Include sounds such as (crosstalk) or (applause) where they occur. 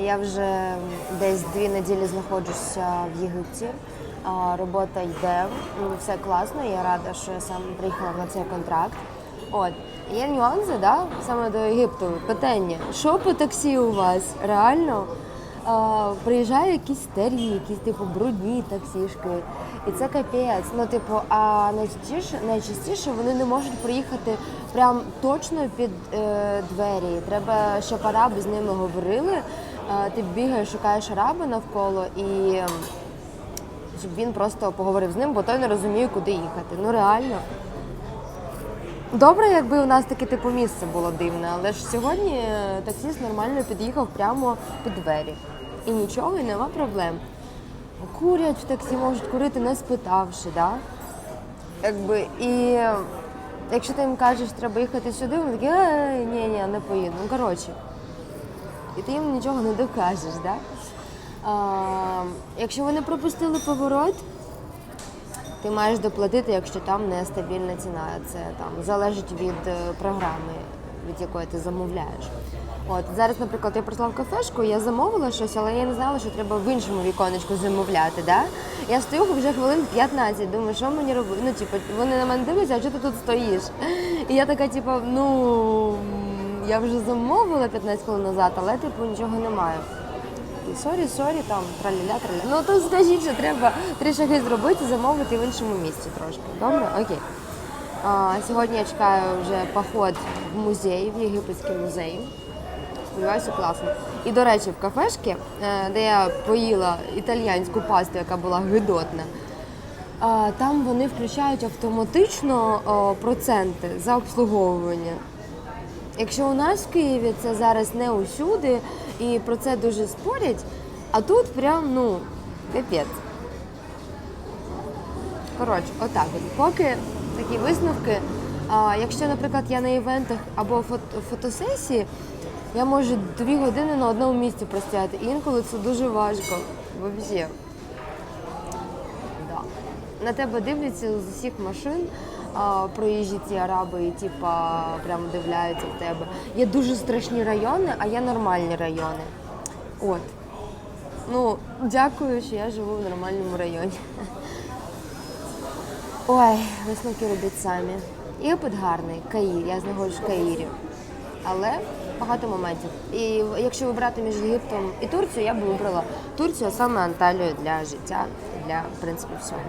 Я вже десь дві неділі знаходжуся в Єгипті. Робота йде, ну, все класно. Я рада, що я сам приїхала на цей контракт. От є нюанси, да? саме до Єгипту. Питання: що по таксі у вас? Реально? Приїжджають якісь старі, якісь типу брудні таксішки. І це капець. Ну, типу, а найчастіше, найчастіше вони не можуть приїхати прям точно під е, двері. Треба, щоб араби з ними говорили. Е, ти бігаєш, шукаєш араба навколо і ем, щоб він просто поговорив з ним, бо той не розуміє, куди їхати. Ну реально. Добре, якби у нас таке типу місце було дивне, але ж сьогодні е, таксіст нормально під'їхав прямо під двері. І нічого, і нема проблем. Курять в таксі, можуть курити, не спитавши, да? Якби, і е, якщо ти їм кажеш, треба їхати сюди, вони такі, «Е, ні, ні, не поїду. Ну, коротше. І ти їм нічого не докажеш, да? А, якщо вони пропустили поворот, ти маєш доплатити, якщо там нестабільна ціна. Це там залежить від е, програми, від якої ти замовляєш. От зараз, наприклад, я прийшла в кафешку, я замовила щось, але я не знала, що треба в іншому віконечку замовляти. Да? Я стою вже хвилин 15, думаю, що мені робити. Ну, типу, вони на мене дивляться, а чого ти тут стоїш? І я така, типу, ну я вже замовила 15 хвилин назад, але типу нічого немає. І сорі, сорі, там траля траля. Ну то скажіть, що треба три шаги зробити, замовити в іншому місці трошки. Добре? Окей. А, сьогодні я чекаю вже поход в музей, в єгипетський музей. Сподіваюся, класно. І до речі, в кафешці, е, де я поїла італіянську пасту, яка була гидотна. Там вони включають автоматично проценти за обслуговування. Якщо у нас в Києві це зараз не усюди, і про це дуже спорять, а тут прям, ну, капець. Коротше, отак от. Поки такі висновки. А, якщо, наприклад, я на івентах або фото- фотосесії, я можу дві години на одному місці простояти. І інколи це дуже важко. Взагалі. Да. На тебе дивляться з усіх машин, а, проїжджі ці араби, і типа прямо дивляються в тебе. Є дуже страшні райони, а є нормальні райони. От. Ну, дякую, що я живу в нормальному районі. (laughs) Ой, висновки робіть самі. Єгипет гарний, Каїр, я знаходжусь в Каїрі. Але багато моментів. І якщо вибрати між Єгиптом і Турцією, я б вибрала Турцію, а саме Анталію для життя, для в принципі всього.